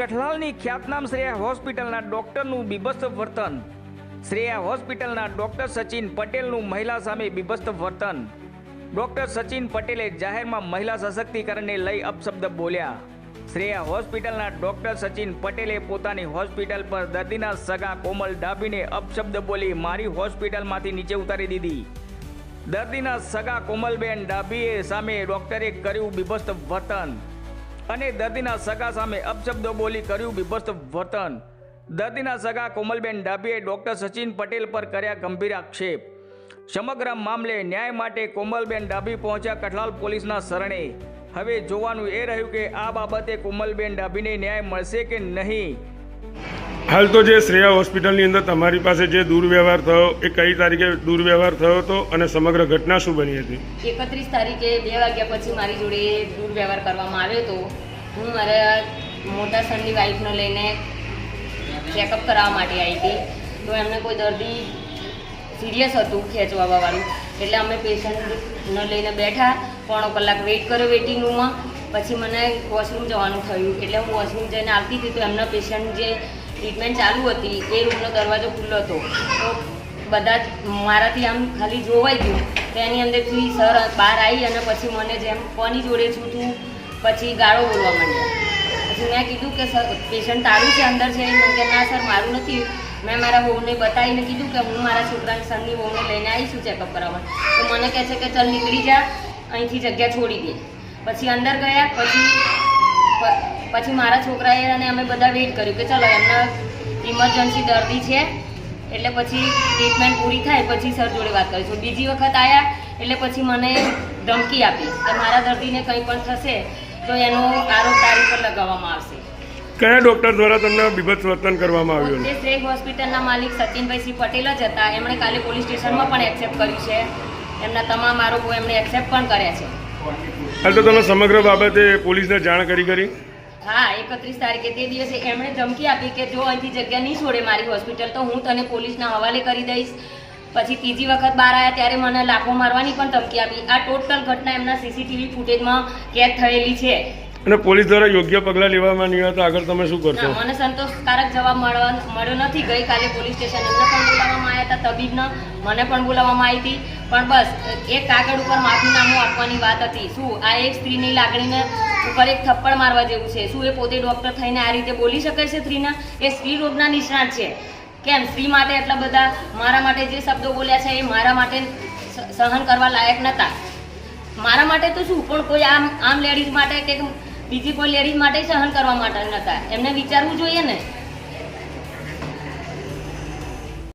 કઠલાલની ખ્યાતનામ શ્રેયા હોસ્પિટલના ડોક્ટરનું બીભત્સ વર્તન. શ્રેયા હોસ્પિટલના ડોક્ટર સચિન પટેલનું મહિલા સામે બીભત્સ વર્તન. ડોક્ટર સચિન પટેલે જાહેરમાં મહિલા સશક્તિકરણને લઈ અપશબ્દ બોલ્યા. શ્રેયા હોસ્પિટલના ડોક્ટર સચિન પટેલે પોતાની હોસ્પિટલ પર દર્દીના સગા કોમલ ડાભીને અપશબ્દ બોલી મારી હોસ્પિટલમાંથી નીચે ઉતારી દીધી. દર્દીના સગા કોમલબેન ડાભીએ સામે ડોક્ટરે કર્યું બીભત્સ વર્તન. અને દર્દીના સગા સામે અપશબ્દો બોલી કર્યું બીભત્સ વર્તન. દર્દીના સગા કોમલબેન ડાભીએ ડોક્ટર સચિન પટેલ પર કર્યા ગંભીર આક્ષેપ. સમગ્ર મામલે ન્યાય માટે કોમલબેન ડાભી પહોંચ્યા કઠલાલ પોલીસના શરણે. હવે જોવાનું એ રહ્યું કે આ બાબતે કોમલબેન ડાભીને ન્યાય મળશે કે નહીં? હાલ તો જે શ્રેયા હોસ્પિટલની અંદર તમારી પાસે જે દુર્વ્યવહાર થયો એ કઈ તારીખે દુર્વ્યવહાર થયો હતો અને સમગ્ર ઘટના શું બની હતી? એકત્રીસ તારીખે બે વાગ્યા પછી મારી જોડે દુર્વ્યવહાર કરવામાં આવ્યો હતો. હું મારા મોટા સનની વાઈફને લઈને ચેકઅપ કરાવવા માટે આવી હતી. તો એમને કોઈ દર્દી સિરિયસ હતું ખેંચવાવાળું એટલે અમે પેશન્ટને લઈને બેઠા, પોણો કલાક વેઇટ કર્યો વેઇટિંગ રૂમમાં પછી મને વોશરૂમ જવાનું થયું. એટલે હું વોશરૂમ જઈને આવતી હતી તો એમના પેશન્ટ જે ટ્રીટમેન્ટ ચાલુ હતી, એ રૂમનો દરવાજો ખુલ્લો હતો. તો બધા જ મારાથી આમ ખાલી જોવાઈ ગયું. તો એની અંદરથી સર બહાર આવી અને પછી મને જેમ કોની જોડે છું તું પછી ગાળો બોલવા માંડ્યા. પછી મેં કીધું કે સર પેશન્ટ તારું છે, અંદર છે. મેં કે ના, સર, મારું નથી. મેં મારા વહુને બતાવીને કીધું કે હું મારા છોકરાની, સરની વહુને લઈને આવી છું ચેકઅપ કરાવવા. તો મને કહે છે કે, ચાલ, નીકળી જા. અહીંથી જગ્યા છોડી દે. પછી અંદર ગયા, પછી પછી મારા છોકરાએ અને અમે બધા વેઇટ કર્યું કે ચાલો, એમના ઇમરજન્સી દર્દી છે. એટલે પછી ટ્રીટમેન્ટ પૂરી થાય, પછી સર જોડે વાત કરીશું. બીજી વખત આવ્યા એટલે પછી મને ધમકી આપી કે મારા દર્દીને કંઈ પણ થશે તો એનો આરોપ તારી પર લગાવવામાં આવશે. કયા ડોક્ટર દ્વારા તમને બીભત્સ વર્તન કરવામાં આવ્યું પોતે શ્રેય હોસ્પિટલના માલિક સચિનભાઈ સિંહ પટેલ જ હતા. એમણે કાલે પોલીસ સ્ટેશનમાં પણ એક્સેપ્ટ કર્યું છે. એમના તમામ આરોપો એમણે એક્સેપ્ટ પણ કર્યા છે. હાલ તો તમે સમગ્ર બાબતે પોલીસને જાણ કરી કરી? હા એકત્રીસ તારીખે તે દિવસે એમણે ધમકી આપી કે જો અહીંથી જગ્યા નહીં છોડે મારી હોસ્પિટલ તો હું તને પોલીસના હવાલે કરી દઈશ. પછી ત્રીજી વખત બહાર આવ્યા ત્યારે મને લાફો મારવાની પણ ધમકી આપી. આ ટોટલ ઘટના એમના સીસીટીવી ફૂટેજમાં કેદ થયેલી છે. અને પોલીસ દ્વારા યોગ્ય પગલાં લેવામાં નહીં હતા આગળ તમે શું કરશો? મને સંતોષકારક જવાબ મળ્યો નથી. ગઈકાલે પોલીસ સ્ટેશન એમને પણ બોલાવવામાં આવ્યા હતા તબીબને મને પણ બોલાવવામાં આવી હતી. પણ બસ એક કાગળ ઉપર માફીનામું આપવાની વાત હતી. શું આ એક સ્ત્રીની લાગણીને ઉપર એક થપ્પડ મારવા જેવું છે? શું એ પોતે ડૉક્ટર થઈને આ રીતે બોલી શકે છે સ્ત્રીના? એ સ્ત્રી રોગના નિષ્ણાત છે. કેમ, સ્ત્રી માટે એટલા બધા મારા માટે જે શબ્દો બોલ્યા છે એ મારા માટે સહન કરવા લાયક નહોતા મારા માટે તો શું, પણ કોઈ આમ આમ લેડીઝ માટે કે બીજી કોઈ લેડીઝ માટે સહન કરવા માટે નહોતા એમને વિચારવું જોઈએ ને.